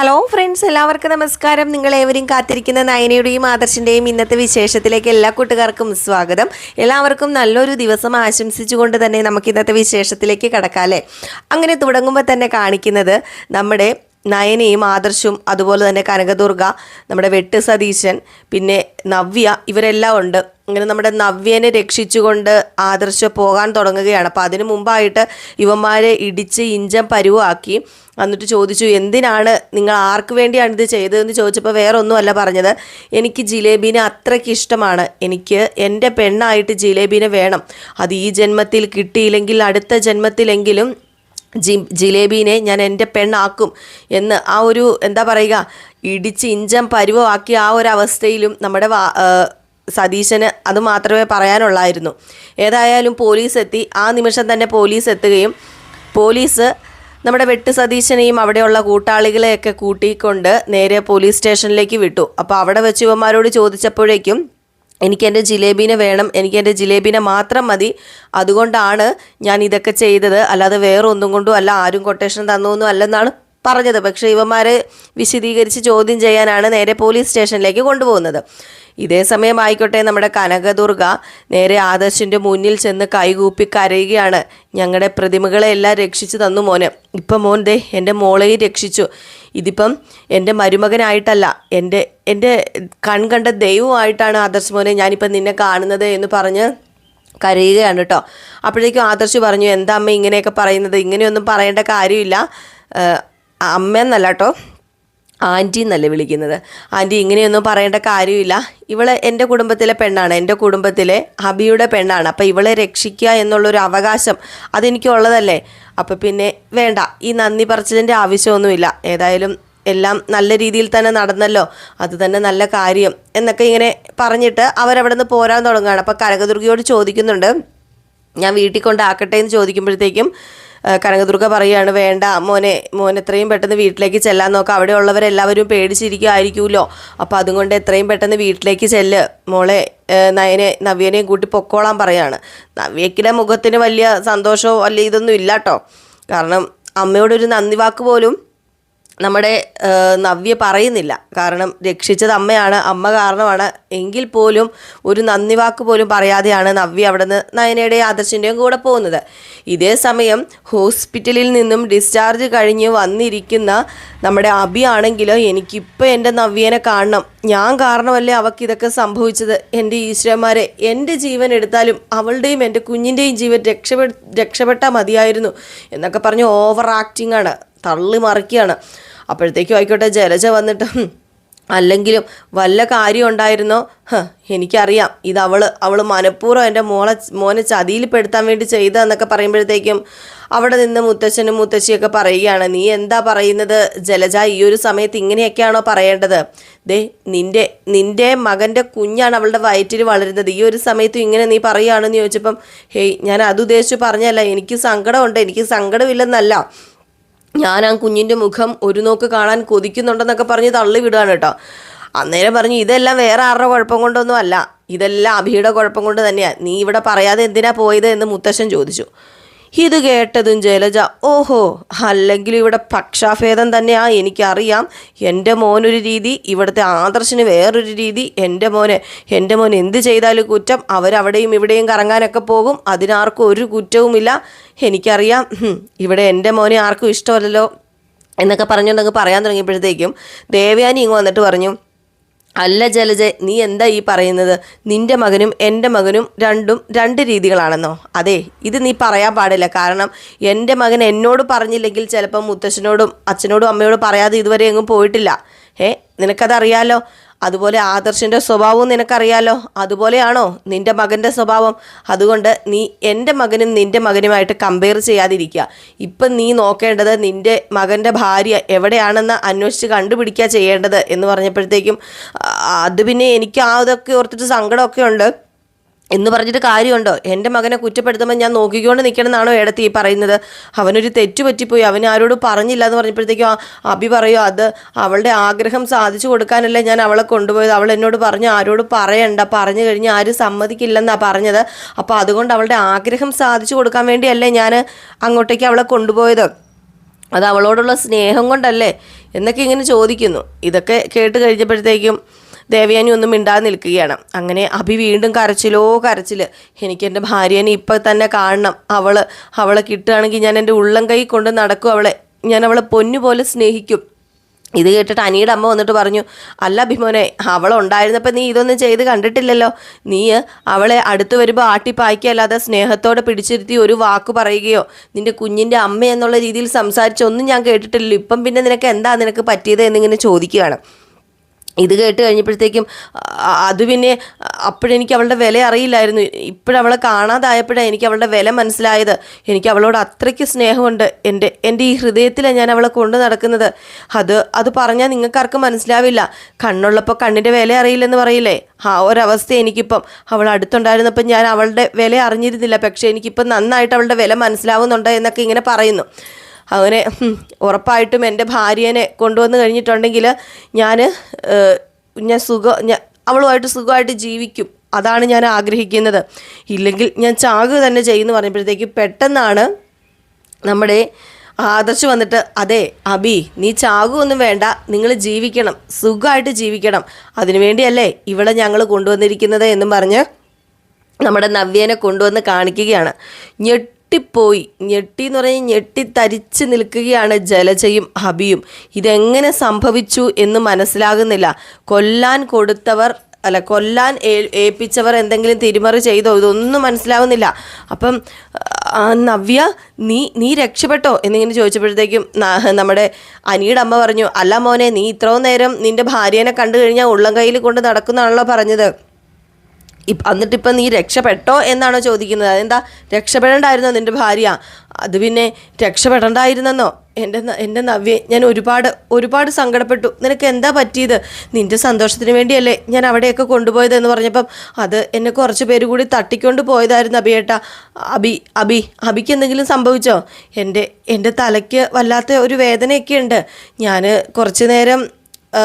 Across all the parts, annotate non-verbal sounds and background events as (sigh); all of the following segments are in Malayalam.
ഹലോ ഫ്രണ്ട്സ് എല്ലാവർക്കും നമസ്കാരം. നിങ്ങൾ ഏവരും കാത്തിരിക്കുന്ന നയനയുടെയും ആദർശിന്റെയും ഇന്നത്തെ വിശേഷത്തിലേക്ക് എല്ലാ കൂട്ടുകാർക്കും സ്വാഗതം. എല്ലാവർക്കും നല്ലൊരു ദിവസം ആശംസിച്ചുകൊണ്ട് തന്നെ നമുക്ക് ഇന്നത്തെ വിശേഷത്തിലേക്ക് കടക്കാം അങ്ങനെ തുടങ്ങുമ്പോൾ തന്നെ കാണിക്കുന്നത് നമ്മുടെ നയനയും ആദർശും അതുപോലെ തന്നെ കനകദുർഗ നമ്മുടെ വെട്ട് സതീശൻ പിന്നെ നവ്യ ഇവരെല്ലാം ഉണ്ട്. അങ്ങനെ നമ്മുടെ നവ്യനെ രക്ഷിച്ചുകൊണ്ട് ആദർശ പോകാൻ തുടങ്ങുകയാണ്. അപ്പോൾ അതിനു മുമ്പായിട്ട് യുവന്മാരെ ഇടിച്ച് ഇഞ്ചം പരുവാക്കി. എന്നിട്ട് ചോദിച്ചു എന്തിനാണ് നിങ്ങൾ ആർക്ക് വേണ്ടിയാണ് ഇത് ചെയ്തതെന്ന് ചോദിച്ചപ്പോൾ വേറെ ഒന്നുമല്ല പറഞ്ഞത്. എനിക്ക് ജിലേബീനെ അത്രയ്ക്ക് ഇഷ്ടമാണ്. എനിക്ക് എന്റെ പെണ്ണായിട്ട് ജിലേബീനെ വേണം. അത് ഈ ജന്മത്തിൽ കിട്ടിയില്ലെങ്കിൽ അടുത്ത ജന്മത്തിലെങ്കിലും ജി ജിലേബീനെ ഞാൻ എന്റെ പെണ്ണാക്കും എന്ന് ആ ഒരു എന്താ പറയുക ഇടിച്ച് ഇഞ്ചം പരുവമാക്കിയ ആ ഒരു അവസ്ഥയിലും നമ്മുടെ വാ സതീശന് അത് മാത്രമേ പറയാനുള്ളായിരുന്നു. ഏതായാലും പോലീസ് എത്തി ആ നിമിഷം തന്നെ പോലീസ് എത്തുകയും പോലീസ് നമ്മുടെ വെട്ട് സതീശനെയും അവിടെയുള്ള കൂട്ടാളികളെയൊക്കെ കൂട്ടിക്കൊണ്ട് നേരെ പോലീസ് സ്റ്റേഷനിലേക്ക് വിട്ടു. അപ്പോൾ അവിടെ വെച്ച് ഇവന്മാരോട് ചോദിച്ചപ്പോഴേക്കും എനിക്ക് എന്റെ ജിലേബീനെ വേണം എനിക്ക് എന്റെ ജിലേബീനെ മാത്രം മതി. അതുകൊണ്ടാണ് ഞാൻ ഇതൊക്കെ ചെയ്തത്. അല്ലാതെ വേറെ ഒന്നും കൊണ്ടും അല്ല ആരും കൊട്ടേഷൻ തന്നൊന്നും അല്ലെന്നാണ് പറഞ്ഞത്. പക്ഷേ ഇവന്മാരെ വിശദീകരിച്ച് ചോദ്യം ചെയ്യാനാണ് നേരെ പോലീസ് സ്റ്റേഷനിലേക്ക് കൊണ്ടുപോകുന്നത്. ഇതേ സമയം ആയിക്കോട്ടെ നമ്മുടെ കനകദുർഗ നേരെ ആദർശിന്റെ മുന്നിൽ ചെന്ന് കൈകൂപ്പി കരയുകയാണ്. ഞങ്ങളുടെ പ്രതിമകളെ എല്ലാം രക്ഷിച്ചു തന്നു മോന്. ഇപ്പം മോൻ ദേ എന്റെ മോളെയും രക്ഷിച്ചു. ഇതിപ്പം എന്റെ മരുമകനായിട്ടല്ല എന്റെ എന്റെ കൺകണ്ട ദൈവമായിട്ടാണ് ആദർശ് മോനെ ഞാനിപ്പം നിന്നെ കാണുന്നത് എന്ന് പറഞ്ഞ് കരയുകയാണ് കേട്ടോ അപ്പോഴേക്കും ആദർശ് പറഞ്ഞു എന്താ അമ്മ ഇങ്ങനെയൊക്കെ പറയുന്നത്? ഇങ്ങനെയൊന്നും പറയേണ്ട കാര്യമില്ല. ഏഹ് അമ്മ എന്നല്ല കേട്ടോ ആന്റി എന്നല്ല വിളിക്കുന്നത്. ആന്റി ഇങ്ങനെയൊന്നും പറയേണ്ട കാര്യമില്ല. ഇവൾ എന്റെ കുടുംബത്തിലെ പെണ്ണാണ്. എന്റെ കുടുംബത്തിലെ ഹബിയുടെ പെണ്ണാണ്. അപ്പോൾ ഇവളെ രക്ഷിക്കുക എന്നുള്ളൊരു അവകാശം അതെനിക്കുള്ളതല്ലേ? അപ്പോൾ പിന്നെ വേണ്ട. ഈ നന്ദി പറച്ചിലിന്റെ ആവശ്യമൊന്നുമില്ല. ഏതായാലും എല്ലാം നല്ല രീതിയിൽ തന്നെ നടന്നല്ലോ. അത് തന്നെ നല്ല കാര്യം എന്നൊക്കെ ഇങ്ങനെ പറഞ്ഞിട്ട് അവരവിടെ നിന്ന് പോരാൻ തുടങ്ങുകയാണ്. അപ്പോൾ കനകദുർഗയോട് ചോദിക്കുന്നുണ്ട്. ഞാൻ വീട്ടിൽ കൊണ്ടാക്കട്ടെ എന്ന് ചോദിക്കുമ്പോഴത്തേക്കും കനകദുർഗ പറയുകയാണ് വേണ്ട മോനെ മോൻ എത്രയും പെട്ടെന്ന് വീട്ടിലേക്ക് ചെല്ലാൻ നോക്കാം. അവിടെ ഉള്ളവരെല്ലാവരും പേടിച്ചിരിക്കുമായിരിക്കുമല്ലോ അപ്പോൾ അതുകൊണ്ട് എത്രയും പെട്ടെന്ന് വീട്ടിലേക്ക് ചെല്ല്. മോളെ നയനെ നവ്യനെയും കൂട്ടി പൊക്കോളാൻ പറയാണ്. നവ്യക്കിടെ മുഖത്തിന് വലിയ സന്തോഷമോ അല്ല ഇതൊന്നും ഇല്ല കേട്ടോ കാരണം അമ്മയോടൊരു നന്ദി വാക്ക് പോലും നമ്മുടെ നവ്യ പറയുന്നില്ല. കാരണം രക്ഷിച്ചത് അമ്മയാണ് അമ്മ കാരണമാണ്. എങ്കിൽ പോലും ഒരു നന്ദി വാക്ക് പോലും പറയാതെയാണ് നവ്യ അവിടെ നിന്ന് നയനയുടെയും ആദർശിന്റെയും കൂടെ പോകുന്നത്. ഇതേ സമയം ഹോസ്പിറ്റലിൽ നിന്നും ഡിസ്ചാർജ് കഴിഞ്ഞ് വന്നിരിക്കുന്ന നമ്മുടെ അബി ആണെങ്കിലോ എനിക്കിപ്പോൾ എന്റെ നവ്യനെ കാണണം. ഞാൻ കാരണമല്ലേ അവൾക്ക് ഇതൊക്കെ സംഭവിച്ചത്? എന്റെ ഈശ്വരന്മാരെ എന്റെ ജീവൻ എടുത്താലും അവളുടെയും എന്റെ കുഞ്ഞിന്റെയും ജീവൻ രക്ഷപ്പെ രക്ഷപ്പെട്ടാൽ മതിയായിരുന്നു. എന്നൊക്കെ പറഞ്ഞ് ഓവർ ആക്ടിങ് ആണ് തള്ളി മറിക്കുകയാണ്. അപ്പോഴത്തേക്കും ആയിക്കോട്ടെ ജലജ വന്നിട്ട് അല്ലെങ്കിലും വല്ല കാര്യം ഉണ്ടായിരുന്നോ? എനിക്കറിയാം. ഇത് അവൾ അവൾ മനഃപൂർവം എന്റെ മോളെ മോനെ ചതിയിൽ പെടുത്താൻ വേണ്ടി ചെയ്തതെന്നൊക്കെ പറയുമ്പോഴത്തേക്കും അവിടെ നിന്ന് മുത്തച്ഛനും മുത്തശ്ശിയൊക്കെ പറയുകയാണ് നീ എന്താ പറയുന്നത്? ജലജ ഈ ഒരു സമയത്ത് ഇങ്ങനെയൊക്കെയാണോ പറയേണ്ടത്? ദേ നിന്റെ നിന്റെ മകന്റെ കുഞ്ഞാണ് അവളുടെ വയറ്റിൽ വളരുന്നത്. ഈ ഒരു സമയത്തും ഇങ്ങനെ നീ പറയുകയാണെന്ന് ചോദിച്ചപ്പം ഹേയ് ഞാൻ അത് ഉദ്ദേശിച്ച് പറഞ്ഞല്ല എനിക്ക് സങ്കടമുണ്ട്. എനിക്ക് സങ്കടമില്ലെന്നല്ല. ഞാൻ ആ കുഞ്ഞിന്റെ മുഖം ഒരു നോക്ക് കാണാൻ കൊതിക്കുന്നുണ്ടെന്നൊക്കെ പറഞ്ഞ് തള്ളി വിടുകയാണ് കേട്ടോ. അന്നേരം പറഞ്ഞു ഇതെല്ലാം വേറെ ആരുടെ കുഴപ്പം കൊണ്ടൊന്നും അല്ല. ഇതെല്ലാം അഭിയുടെ കുഴപ്പം കൊണ്ട് തന്നെയാണ് നീ ഇവിടെ പറയാതെ എന്തിനാ പോയത്? എന്ന് മുത്തശ്ശൻ ചോദിച്ചു. ഇത് കേട്ടതും ജലജ ഓഹോ അല്ലെങ്കിൽ ഇവിടെ പക്ഷാഭേദം തന്നെയാ എനിക്കറിയാം. എന്റെ മോനൊരു രീതി ഇവിടുത്തെ ആദർശന് വേറൊരു രീതി. എന്റെ മോനെ എന്റെ മോൻ എന്ത് ചെയ്താലും കുറ്റം. അവരവിടെയും ഇവിടെയും കറങ്ങാനൊക്കെ പോകും. അതിനാർക്കും ഒരു കുറ്റവുമില്ല. എനിക്കറിയാം. ഇവിടെ എന്റെ മോനെ ആർക്കും ഇഷ്ടമല്ലല്ലോ എന്നൊക്കെ പറഞ്ഞുകൊണ്ടങ്ങ് പറയാൻ തുടങ്ങിയപ്പോഴത്തേക്കും ദേവയാനി ഇങ്ങ് വന്നിട്ട് പറഞ്ഞു അല്ല ജലജ നീ എന്താ ഈ പറയുന്നത്? നിന്റെ മകനും എന്റെ മകനും രണ്ടും രണ്ട് രീതികളാണെന്നോ? അതെ ഇത് നീ പറയാൻ പാടില്ല. കാരണം എന്റെ മകൻ എന്നോട് പറഞ്ഞില്ലെങ്കിൽ ചിലപ്പം മുത്തശ്ശനോടും അച്ഛനോടും അമ്മയോടും പറയാതെ ഇതുവരെ എങ്ങും പോയിട്ടില്ല. ഏ നിനക്കതറിയാലോ? അതുപോലെ ആദർശിന്റെ സ്വഭാവവും നിനക്കറിയാലോ. അതുപോലെയാണോ നിന്റെ മകന്റെ സ്വഭാവം? അതുകൊണ്ട് നീ എന്റെ മകനും നിന്റെ മകനുമായിട്ട് കമ്പയർ ചെയ്യാതിരിക്കുക. ഇപ്പം നീ നോക്കേണ്ടത് നിന്റെ മകന്റെ ഭാര്യ എവിടെയാണെന്ന് അന്വേഷിച്ച് കണ്ടുപിടിക്കുക ചെയ്യേണ്ടത് എന്ന് പറഞ്ഞപ്പോഴത്തേക്കും അത് പിന്നെ എനിക്ക് ആ ഇതൊക്കെ ഓർത്തിട്ട് സങ്കടമൊക്കെ ഉണ്ട്. എന്ന് പറഞ്ഞിട്ട് കാര്യമുണ്ടോ? എന്റെ മകനെ കുറ്റപ്പെടുത്തുമ്പോൾ ഞാൻ നോക്കിക്കൊണ്ട് നിൽക്കണം എന്നാണോ ഏടത്തി ഈ പറയുന്നത്? അവനൊരു തെറ്റ് പറ്റിപ്പോയി. അവൻ ആരോട് പറഞ്ഞില്ല എന്ന് പറഞ്ഞപ്പോഴത്തേക്കും അഭി പറയോ അത് അവളുടെ ആഗ്രഹം സാധിച്ചു കൊടുക്കാനല്ലേ ഞാൻ അവളെ കൊണ്ടുപോയത്. അവൾ എന്നോട് പറഞ്ഞു ആരോട് പറയണ്ട. പറഞ്ഞു കഴിഞ്ഞാൽ ആരും സമ്മതിക്കില്ലെന്നാണ് പറഞ്ഞത്. അപ്പോൾ അതുകൊണ്ട് അവളുടെ ആഗ്രഹം സാധിച്ചു കൊടുക്കാൻ വേണ്ടിയല്ലേ ഞാൻ അങ്ങോട്ടേക്ക് അവളെ കൊണ്ടുപോയത്? അത് അവളോടുള്ള സ്നേഹം കൊണ്ടല്ലേ? എന്നൊക്കെ ഇങ്ങനെ ചോദിക്കുന്നു. ഇതൊക്കെ കേട്ട് കഴിഞ്ഞപ്പോഴത്തേക്കും ദേവയാനി ഒന്നും മിണ്ടാതെ നിൽക്കുകയാണ്. അങ്ങനെ അഭി വീണ്ടും കരച്ചിലോ കരച്ചിൽ എനിക്ക് എന്റെ ഭാര്യനെ ഇപ്പം തന്നെ കാണണം. അവൾ അവളെ കിട്ടുകയാണെങ്കിൽ ഞാൻ എന്റെ ഉള്ളം കൈ കൊണ്ട് നടക്കും അവളെ. ഞാൻ അവളെ പൊന്നുപോലെ സ്നേഹിക്കും. ഇത് കേട്ടിട്ട് അനിയുടെ അമ്മ വന്നിട്ട് പറഞ്ഞു അല്ല അഭിമോനെ അവളുണ്ടായിരുന്നപ്പോൾ നീ ഇതൊന്നും ചെയ്ത് കണ്ടിട്ടില്ലല്ലോ. നീ അവളെ അടുത്ത് വരുമ്പോൾ ആട്ടിപ്പായ്ക്കല്ലാതെ സ്നേഹത്തോടെ പിടിച്ചിരുത്തി ഒരു വാക്ക് പറയുകയോ നിന്റെ കുഞ്ഞിന്റെ അമ്മ എന്നുള്ള രീതിയിൽ സംസാരിച്ചൊന്നും ഞാൻ കേട്ടിട്ടില്ലല്ലോ. ഇപ്പം പിന്നെ നിനക്ക് എന്താ നിനക്ക് പറ്റിയത് എന്നിങ്ങനെ ചോദിക്കുകയാണ്. ഇത് കേട്ട് കഴിഞ്ഞപ്പോഴത്തേക്കും അത് പിന്നെ അപ്പോഴെനിക്ക് അവളുടെ വില അറിയില്ലായിരുന്നു. ഇപ്പോഴവളെ കാണാതായപ്പോഴാണ് എനിക്ക് അവളുടെ വില മനസ്സിലായത്. എനിക്ക് അവളോട് അത്രയ്ക്ക് സ്നേഹമുണ്ട്. എന്റെ എന്റെ ഈ ഹൃദയത്തിലാണ് ഞാൻ അവളെ കൊണ്ടു നടക്കുന്നത്. അത് അത് പറഞ്ഞാൽ നിങ്ങൾക്കാർക്കും മനസ്സിലാവില്ല. കണ്ണുള്ളപ്പോൾ കണ്ണിന്റെ വില അറിയില്ലെന്ന് പറയില്ലേ? ആ ഒരവസ്ഥ എനിക്കിപ്പം. അവൾ അടുത്തുണ്ടായിരുന്നപ്പം ഞാൻ അവളുടെ വില അറിഞ്ഞിരുന്നില്ല. പക്ഷേ എനിക്കിപ്പം നന്നായിട്ട് അവളുടെ വില മനസ്സിലാവുന്നുണ്ട് എന്നൊക്കെ ഇങ്ങനെ പറയുന്നു. അങ്ങനെ ഉറപ്പായിട്ടും എന്റെ ഭാര്യനെ കൊണ്ടുവന്ന് കഴിഞ്ഞിട്ടുണ്ടെങ്കിൽ ഞാൻ ഞാൻ സുഖം ഞാൻ അവളുമായിട്ട് സുഖമായിട്ട് ജീവിക്കും. അതാണ് ഞാൻ ആഗ്രഹിക്കുന്നത്. ഇല്ലെങ്കിൽ ഞാൻ ചാകുക തന്നെ ചെയ്യുമെന്ന് പറഞ്ഞപ്പോഴത്തേക്ക് പെട്ടെന്നാണ് നമ്മുടെ ആദർശ് വന്നിട്ട് അതെ അബി നീ ചാകുമൊന്നും വേണ്ട. നിങ്ങൾ ജീവിക്കണം. സുഖമായിട്ട് ജീവിക്കണം. അതിനുവേണ്ടിയല്ലേ ഇവിടെ ഞങ്ങൾ കൊണ്ടുവന്നിരിക്കുന്നത് എന്നും പറഞ്ഞ് നമ്മുടെ നവ്യേനെ കൊണ്ടുവന്ന് കാണിക്കുകയാണ്. ഞെട്ടിപ്പോയി. ഞെട്ടി എന്ന് പറഞ്ഞാൽ ഞെട്ടിത്തരിച്ച് നിൽക്കുകയാണ് ജലജയും ഹബിയും. ഇതെങ്ങനെ സംഭവിച്ചു എന്ന് മനസ്സിലാകുന്നില്ല. കൊല്ലാൻ കൊടുത്തവർ അല്ല കൊല്ലാൻ ഏ- ഏൽപ്പിച്ചവർ എന്തെങ്കിലും തിരിമറി ചെയ്തോ? ഇതൊന്നും മനസ്സിലാവുന്നില്ല. അപ്പം നവ്യ നീ നീ രക്ഷപ്പെട്ടോ? എന്നിങ്ങനെ ചോദിച്ചപ്പോഴത്തേക്കും നമ്മുടെ അനിയുടെ അമ്മ പറഞ്ഞു അല്ല മോനെ നീ ഇത്രയും നേരം നിന്റെ ഭാര്യേനെ കണ്ടു കഴിഞ്ഞാൽ ഉള്ളം കയ്യിൽ കൊണ്ട് നടക്കുന്നതാണല്ലോ പറഞ്ഞത്. എന്നിട്ടിപ്പം നീ രക്ഷപ്പെട്ടോ എന്നാണോ ചോദിക്കുന്നത്? അതെന്താ രക്ഷപ്പെടേണ്ടായിരുന്നോ നിന്റെ ഭാര്യ? അത് പിന്നെ രക്ഷപ്പെടണ്ടായിരുന്നെന്നോ? എന്റെ എന്റെ നവ്യെ ഞാൻ ഒരുപാട് ഒരുപാട് സങ്കടപ്പെട്ടു. നിനക്ക് എന്താ പറ്റിയത്? നിന്റെ സന്തോഷത്തിന് വേണ്ടിയല്ലേ ഞാൻ അവിടെയൊക്കെ കൊണ്ടുപോയത് എന്ന് പറഞ്ഞപ്പം അത് എന്നെ കുറച്ച് പേര് കൂടി തട്ടിക്കൊണ്ട് പോയതായിരുന്നു അബിയേട്ട അബി അബി അബിക്ക് എന്തെങ്കിലും സംഭവിച്ചോ? എന്റെ എന്റെ തലയ്ക്ക് വല്ലാത്ത ഒരു വേദനയൊക്കെ ഉണ്ട് ഞാൻ കുറച്ച് നേരം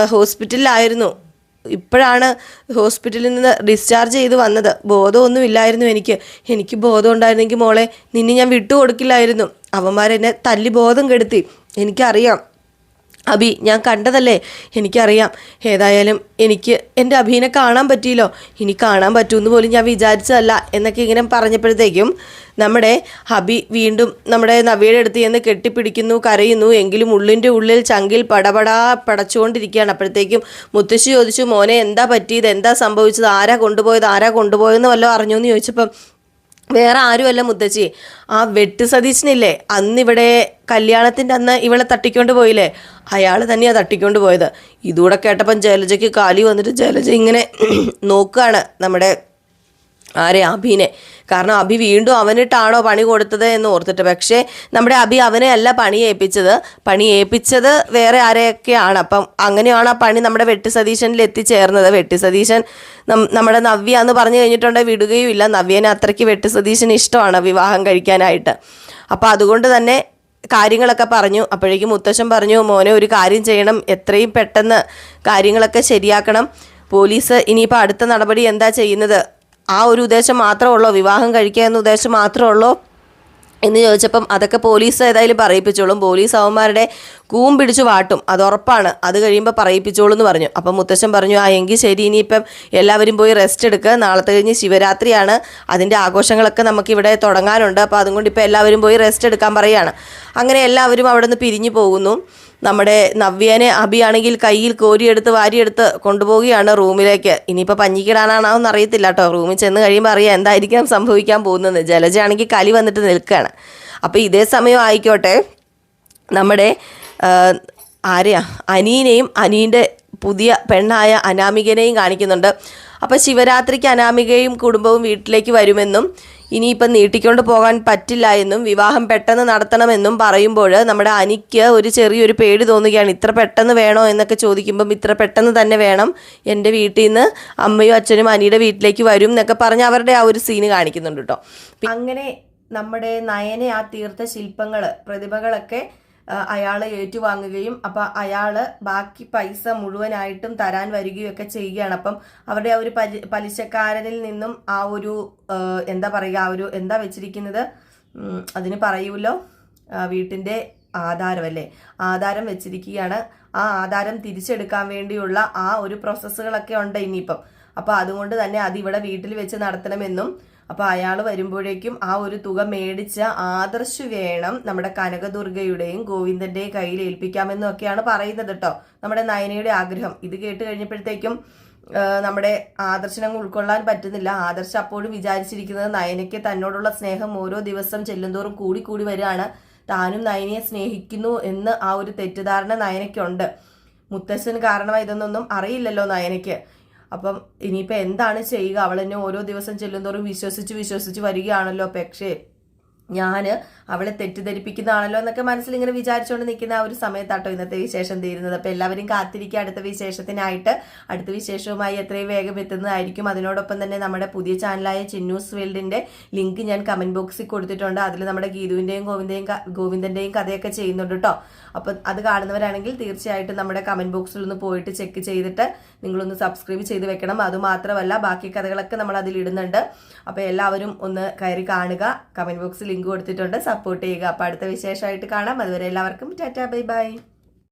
ഹോസ്പിറ്റലിലായിരുന്നു. ഇപ്പോഴാണ് ഹോസ്പിറ്റലിൽ നിന്ന് ഡിസ്ചാർജ് ചെയ്ത് വന്നത്. ബോധമൊന്നും ഇല്ലായിരുന്നു എനിക്ക്. എനിക്ക് ബോധം ഉണ്ടായിരുന്നെങ്കിൽ മോളെ നിന്നെ ഞാൻ വിട്ടുകൊടുക്കില്ലായിരുന്നു. അവന്മാരെന്നെ തല്ലി ബോധം കെടുത്തി. എനിക്കറിയാം. അഭി ഞാൻ കണ്ടതല്ലേ? എനിക്കറിയാം. ഏതായാലും എനിക്ക് എന്റെ അഭീനെ കാണാൻ പറ്റിയില്ലോ. ഇനി കാണാൻ പറ്റുമെന്ന് പോലും ഞാൻ വിചാരിച്ചതല്ല എന്നൊക്കെ ഇങ്ങനെ പറഞ്ഞപ്പോഴത്തേക്കും നമ്മുടെ ഹബി വീണ്ടും നമ്മുടെ നവിയുടെ അടുത്ത് ചെന്ന് കെട്ടിപ്പിടിക്കുന്നു കരയുന്നു. എങ്കിലും ഉള്ളിന്റെ ഉള്ളിൽ ചങ്കിൽ പടപടാ പടച്ചുകൊണ്ടിരിക്കുകയാണ്. അപ്പോഴത്തേക്കും മുത്തശ്ശി ചോദിച്ചു മോനെ എന്താ പറ്റിയത്? എന്താ സംഭവിച്ചത്? ആരാ കൊണ്ടുപോയത്? ആരാ കൊണ്ടുപോയെന്ന് വല്ലതും അറിഞ്ഞു എന്ന് ചോദിച്ചപ്പം വേറെ ആരുമല്ല മുത്തശ്ശി. ആ വെട്ട് സതീശനില്ലേ? അന്നിവിടെ കല്യാണത്തിന്റെ അന്ന് ഇവളെ തട്ടിക്കൊണ്ട് പോയില്ലേ? അയാൾ തന്നെയാണ് തട്ടിക്കൊണ്ട് പോയത്. ഇതുകൂടെ കേട്ടപ്പം ജലജയ്ക്ക് കാലി വന്നിട്ട് ജലജ ഇങ്ങനെ (clears throat) നോക്കുകയാണ് നമ്മുടെ ആരെ അഭിനെ. കാരണം അഭി വീണ്ടും അവനിട്ടാണോ പണി കൊടുത്തത് എന്ന് ഓർത്തിട്ട്. പക്ഷേ നമ്മുടെ അഭി അവനെ അല്ല പണി ഏൽപ്പിച്ചത്. പണി ഏൽപ്പിച്ചത് വേറെ ആരെയൊക്കെയാണ്. അപ്പം അങ്ങനെയാണ് ആ പണി നമ്മുടെ വെട്ടി സതീശനിൽ എത്തിച്ചേർന്നത്. വെട്ടി സതീശൻ നമ്മുടെ നവ്യ എന്ന് പറഞ്ഞു കഴിഞ്ഞിട്ടുണ്ടെങ്കിൽ വിടുകയും ഇല്ല നവ്യനെ അത്രയ്ക്ക് വെട്ടി സതീശന് ഇഷ്ടമാണ് വിവാഹം കഴിക്കാനായിട്ട്. അപ്പോൾ അതുകൊണ്ട് തന്നെ കാര്യങ്ങളൊക്കെ പറഞ്ഞു. അപ്പോഴേക്കും മുത്തശ്ശൻ പറഞ്ഞു മോനെ ഒരു കാര്യം ചെയ്യണം. എത്രയും പെട്ടെന്ന് കാര്യങ്ങളൊക്കെ ശരിയാക്കണം. പോലീസ് ഇനിയിപ്പോൾ അടുത്ത നടപടി എന്താ ചെയ്യുന്നത്? ആ ഒരു ഉദ്ദേശം മാത്രമേ ഉള്ളൂ? വിവാഹം കഴിക്കുക എന്ന ഉദ്ദേശം മാത്രമേ ഉള്ളൂ? എന്ന് ചോദിച്ചപ്പം അതൊക്കെ പോലീസ് ഏതായാലും പറയിപ്പിച്ചോളും. പോലീസ് അവന്മാരുടെ കൂം പിടിച്ചു വാട്ടും. അത് ഉറപ്പാണ്. അത് കഴിയുമ്പോൾ പറയിപ്പിച്ചോളൂ എന്ന് പറഞ്ഞു. അപ്പം മുത്തശ്ശൻ പറഞ്ഞു ആ എങ്കിൽ ശരി ഇനിയിപ്പം എല്ലാവരും പോയി റെസ്റ്റ് എടുക്കുക നാളത്തെ കഴിഞ്ഞ് ശിവരാത്രിയാണ്. അതിന്റെ ആഘോഷങ്ങളൊക്കെ നമുക്കിവിടെ തുടങ്ങാനുണ്ട്. അപ്പോൾ അതുകൊണ്ട് ഇപ്പോൾ എല്ലാവരും പോയി റെസ്റ്റ് എടുക്കാൻ പറയുകയാണ് അങ്ങനെ എല്ലാവരും അവിടെ നിന്ന് പിരിഞ്ഞു പോകുന്നു. നമ്മുടെ നവ്യേനെ അഭിയാണെങ്കിൽ കയ്യിൽ കോരിയെടുത്ത് വാരിയെടുത്ത് കൊണ്ടുപോവുകയാണ് റൂമിലേക്ക്. ഇനിയിപ്പോൾ പഞ്ഞിക്കിടാനാണോ എന്ന് അറിയത്തില്ല കേട്ടോ. റൂമിൽ ചെന്ന് കഴിയുമ്പോൾ അറിയാം എന്തായിരിക്കാം സംഭവിക്കാൻ പോകുന്നത് ജലജയാണെങ്കിൽ കലി വന്നിട്ട് നിൽക്കുകയാണ് അപ്പോൾ ഇതേ സമയം ആയിക്കോട്ടെ. നമ്മുടെ ആരെയാ? അനീനെയും അനീന്റെ പുതിയ പെണ്ണായ അനാമികനെയും കാണിക്കുന്നുണ്ട്. അപ്പോൾ ശിവരാത്രിക്ക് അനാമികയും കുടുംബവും വീട്ടിലേക്ക് വരുമെന്നും ഇനിയിപ്പം നീട്ടിക്കൊണ്ട് പോകാൻ പറ്റില്ല എന്നും വിവാഹം പെട്ടെന്ന് നടത്തണമെന്നും പറയുമ്പോൾ നമ്മുടെ അനിക്ക് ഒരു ചെറിയൊരു പേടി തോന്നുകയാണ്. ഇത്ര പെട്ടെന്ന് വേണോ എന്നൊക്കെ ചോദിക്കുമ്പം ഇത്ര പെട്ടെന്ന് തന്നെ വേണം എന്റെ വീട്ടിൽ നിന്ന് അമ്മയും അച്ഛനും അനിയുടെ വീട്ടിലേക്ക് വരും എന്നൊക്കെ പറഞ്ഞ് അവരുടെ ആ ഒരു സീന് കാണിക്കുന്നുണ്ട് കേട്ടോ അങ്ങനെ നമ്മുടെ നയനെ ആ തീർത്ഥ ശില്പങ്ങൾ പ്രതിഭകളൊക്കെ അയാൾ ഏറ്റുവാങ്ങുകയും അപ്പം അയാൾ ബാക്കി പൈസ മുഴുവനായിട്ടും തരാൻ വരികയും ഒക്കെ ചെയ്യുകയാണ്. അപ്പം അവരുടെ ആ ഒരു പലിശക്കാരനിൽ നിന്നും ആ ഒരു എന്താ പറയുക ആ ഒരു എന്താ വെച്ചിരിക്കുന്നത്? അതിന് പറയൂല്ലോ വീട്ടിന്റെ ആധാരമല്ലേ ആധാരം വെച്ചിരിക്കുകയാണ്. ആ ആധാരം തിരിച്ചെടുക്കാൻ വേണ്ടിയുള്ള ആ ഒരു പ്രോസസ്സുകളൊക്കെ ഉണ്ട് ഇനിയിപ്പം. അപ്പോൾ അതുകൊണ്ട് തന്നെ അത് ഇവിടെ വീട്ടിൽ വെച്ച് നടത്തണമെന്നും അപ്പോൾ അയാൾ വരുമ്പോഴേക്കും ആ ഒരു തുക മേടിച്ച ആദർശ് വേണം നമ്മുടെ കനകദുർഗയുടെയും ഗോവിന്ദന്റെയും കയ്യിൽ ഏൽപ്പിക്കാമെന്നും ഒക്കെയാണ് പറയുന്നത് കേട്ടോ. നമ്മുടെ നയനയുടെ ആഗ്രഹം. ഇത് കേട്ട് കഴിഞ്ഞപ്പോഴത്തേക്കും നമ്മുടെ ആദർശനം ഉൾക്കൊള്ളാൻ പറ്റുന്നില്ല. ആദർശ് അപ്പോഴും വിചാരിച്ചിരിക്കുന്നത് നയനയ്ക്ക് തന്നോടുള്ള സ്നേഹം ഓരോ ദിവസം ചെല്ലുന്തോറും കൂടി കൂടി വരികയാണ്. താനും നയനയെ സ്നേഹിക്കുന്നു എന്ന് ആ ഒരു തെറ്റിദ്ധാരണ നയനയ്ക്കുണ്ട്. മുത്തശ്ശൻ കാരണമായി ഇതൊന്നും അറിയില്ലല്ലോ നയനയ്ക്ക്. അപ്പം ഇനിയിപ്പോൾ എന്താണ് ചെയ്യുക? അവൾ എന്നെ ഓരോ ദിവസം ചെല്ലുന്തോറും വിശ്വസിച്ച് വിശ്വസിച്ച് വരികയാണല്ലോ. പക്ഷേ ഞാൻ അവളെ തെറ്റിദ്ധരിപ്പിക്കുന്നതാണല്ലോ എന്നൊക്കെ മനസ്സിൽ ഇങ്ങനെ വിചാരിച്ചുകൊണ്ട് നിൽക്കുന്ന ആ ഒരു സമയത്താട്ടോ ഇന്നത്തെ വിശേഷം തീരുന്നത്. അപ്പോൾ എല്ലാവരും കാത്തിരിക്കുക. അടുത്ത വിശേഷത്തിനായിട്ട് അടുത്ത വിശേഷവുമായി എത്രയും വേഗം എത്തുന്നതായിരിക്കും. അതിനോടൊപ്പം തന്നെ നമ്മുടെ പുതിയ ചാനലായ ചിന്നൂസ് വേൾഡിന്റെ ലിങ്ക് ഞാൻ കമന്റ് ബോക്സിൽ കൊടുത്തിട്ടുണ്ട്. അതിൽ നമ്മുടെ ഗീതുവിന്റെയും ഗോവിന്ദയും ഗോവിന്ദന്റെയും കഥയൊക്കെ ചെയ്യുന്നുണ്ട് കേട്ടോ അപ്പോൾ അത് കാണുന്നവരാണെങ്കിൽ തീർച്ചയായിട്ടും നമ്മുടെ കമന്റ് ബോക്സിൽ ഒന്ന് പോയിട്ട് ചെക്ക് ചെയ്തിട്ട് നിങ്ങളൊന്ന് സബ്സ്ക്രൈബ് ചെയ്ത് വെക്കണം. അതുമാത്രമല്ല ബാക്കി കഥകളൊക്കെ നമ്മൾ അതിൽ ഇടുന്നുണ്ട്. അപ്പോൾ എല്ലാവരും ഒന്ന് കയറി കാണുക. കമന്റ് ബോക്സിൽ ലിങ്ക് കൊടുത്തിട്ടുണ്ട്. സപ്പോർട്ട് ചെയ്യുക. അപ്പോൾ അടുത്ത വിശേഷമായിട്ട് കാണാം. അതുവരെ എല്ലാവർക്കും ടാറ്റാ ബൈ ബൈ.